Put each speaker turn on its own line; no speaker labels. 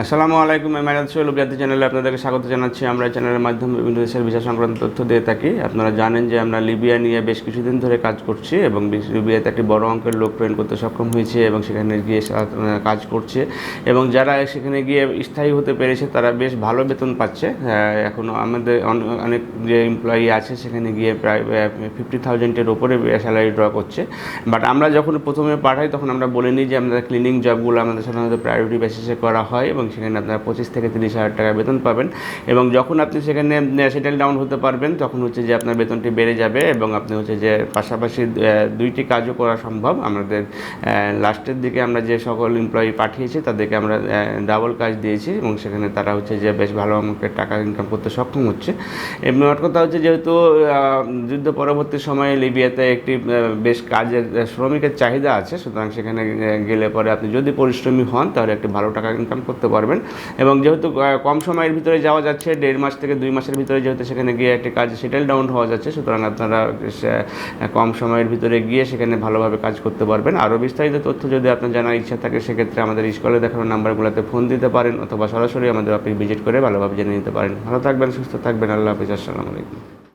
আসসালামু আলাইকুম এমারাত সোহেল জাতি চ্যানেলে আপনাদেরকে স্বাগত জানাচ্ছি। আমরা চ্যানেলের মাধ্যমে বিভিন্ন দেশের ভিসা সংক্রান্ত তথ্য দিয়ে থাকি। আপনারা জানেন যে আমরা লিবিয়া নিয়ে বেশ কিছুদিন ধরে কাজ করছি এবং লিবিয়াতে একটি বড় অঙ্কের লোক ট্রেন করতে সক্ষম হয়েছে এবং সেখানে গিয়ে কাজ করছে। এবং যারা সেখানে গিয়ে স্থায়ী হতে পেরেছে, তারা বেশ ভালো বেতন পাচ্ছে। এখনও আমাদের অন- অনেক যে এমপ্লয়ি আছে, সেখানে গিয়ে প্রায় ফিফটি থাউজেন্ডের ওপরে স্যালারি ড্র করছে। বাট আমরা যখন প্রথমে পাঠাই, তখন আমরা বলে নিই যে আমাদের ক্লিনিং জবগুলো আমাদের সাধারণত প্রায়োরিটি বেসিসে করা হয় এবং সেখানে আপনারা পঁচিশ থেকে তিরিশ হাজার টাকা বেতন পাবেন। এবং যখন আপনি সেখানে সেটেল ডাউন হতে পারবেন, তখন হচ্ছে যে আপনার বেতনটি বেড়ে যাবে এবং আপনি হচ্ছে যে পাশাপাশি দুইটি কাজও করা সম্ভব। আমাদের লাস্টের দিকে আমরা যে সকল এমপ্লয়ি পাঠিয়েছি, তাদেরকে আমরা ডাবল কাজ দিয়েছি এবং সেখানে তারা হচ্ছে যে বেশ ভালো অঙ্কের টাকা ইনকাম করতে সক্ষম হচ্ছে। এবং কথা হচ্ছে যেহেতু যুদ্ধ পরবর্তী সময়ে লিবিয়াতে একটি বেশ কাজের শ্রমিকের চাহিদা আছে, সুতরাং সেখানে গেলে পরে আপনি যদি পরিশ্রমী হন, তাহলে একটি ভালো টাকা ইনকাম করতে পারবেন। এবং যেহেতু কম সময়ের ভিতরে যাওয়া যাচ্ছে, দেড় মাস থেকে দুই মাসের ভিতরে যেহেতু সেখানে গিয়ে একটি কাজ সেটেল ডাউন হওয়া যাচ্ছে, সুতরাং আপনারা কম সময়ের ভিতরে গিয়ে সেখানে ভালোভাবে কাজ করতে পারবেন। আরও বিস্তারিত তথ্য যদি আপনার জানার ইচ্ছা থাকে, সেক্ষেত্রে আমাদের স্কলে দেখানো নাম্বারগুলোতে ফোন দিতে পারেন, অথবা সরাসরি আমাদের অফিস ভিজিট করে ভালোভাবে জেনে নিতে পারেন। ভালো থাকবেন, সুস্থ থাকবেন, আল্লাহ হাফিজ, আসসালামু আলাইকুম।